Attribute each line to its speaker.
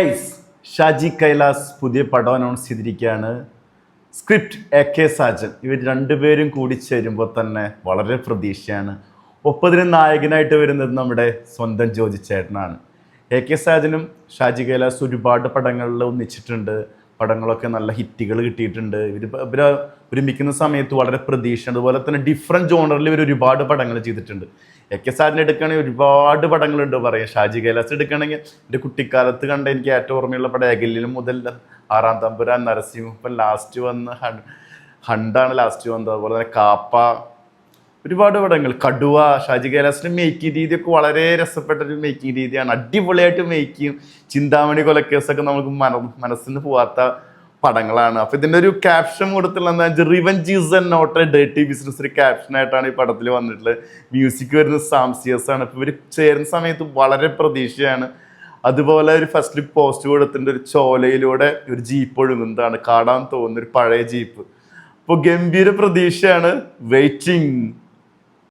Speaker 1: Guys, Shaji Kailas പുതിയ പടം announce ചെയ്തിരിക്കുകയാണ്. സ്ക്രിപ്റ്റ് എ കെ സാജൻ ഇവർ രണ്ടുപേരും കൂടി ചേരുമ്പോൾ തന്നെ വളരെ പ്രതീക്ഷയാണ്. ഒപ്പതിന് നായകനായിട്ട് വരുന്നത് നമ്മുടെ സ്വന്തം ജോജി ചേട്ടനാണ് എ കെ സാജനും ഷാജി കൈലാസ് ഒരുപാട് പടങ്ങളിൽ ഒന്നിച്ചിട്ടുണ്ട്. പടങ്ങളൊക്കെ നല്ല ഹിറ്റുകൾ കിട്ടിയിട്ടുണ്ട്. ഇവർ ഇവർ ഒരുമിക്കുന്ന സമയത്ത് വളരെ പ്രതീക്ഷ അതുപോലെ തന്നെ ഡിഫറെന്റ് ജോണറിൽ ഇവർ ഒരുപാട് പടങ്ങൾ ചെയ്തിട്ടുണ്ട്. എ കെ സാറിന് എടുക്കുകയാണെങ്കിൽ ഒരുപാട് പടങ്ങളുണ്ട്. പറയാം ഷാജി കൈലാസ് എടുക്കുകയാണെങ്കിൽ എന്റെ കുട്ടിക്കാലത്ത് കണ്ട എനിക്ക് ഏറ്റവും ഓർമ്മയുള്ള പടം ഏകല്യം മുതൽ ആറാം തമ്പുരാൻ നരസിംഹ ഇപ്പം ലാസ്റ്റ് വന്ന് ഹണ്ടാണ് ലാസ്റ്റ് വന്നത്. അതുപോലെ തന്നെ കാപ്പ ഒരുപാട് പടങ്ങൾ. കടുവ ഷാജി കൈലാസിന്റെ മേക്കിംഗ് രീതിയൊക്കെ വളരെ രസപ്പെട്ട ഒരു മേക്കിംഗ് രീതിയാണ്. അടിപൊളിയായിട്ട് മേക്ക് ചിന്താമണി കൊലക്കേസൊക്കെ നമുക്ക് മന മനസ്സിന് പോവാത്ത പടങ്ങളാണ്. അപ്പൊ ഇതിന്റെ ഒരു ക്യാപ്ഷൻ കൊടുത്തുള്ള എന്താ വെച്ചാൽ revenge is not a dirty business ഒരു ക്യാപ്ഷനായിട്ടാണ് ഈ പടത്തിൽ വന്നിട്ടുള്ളത്. മ്യൂസിക് വരുന്ന സാംസിയസ് ആണ്. അപ്പൊ ഇവർ ചേരുന്ന സമയത്ത് വളരെ പ്രതീക്ഷയാണ്. അതുപോലെ ഒരു ഫസ്റ്റ് പോസ്റ്റ് കൊടുത്തിട്ടുണ്ട്. ഒരു ചോലയിലൂടെ ഒരു ജീപ്പ് ഒഴുകുന്നതാണ്. കാടാൻ തോന്നുന്ന ഒരു പഴയ ജീപ്പ്. അപ്പോൾ ഗംഭീര പ്രതീക്ഷയാണ്. വെയിറ്റിംഗ്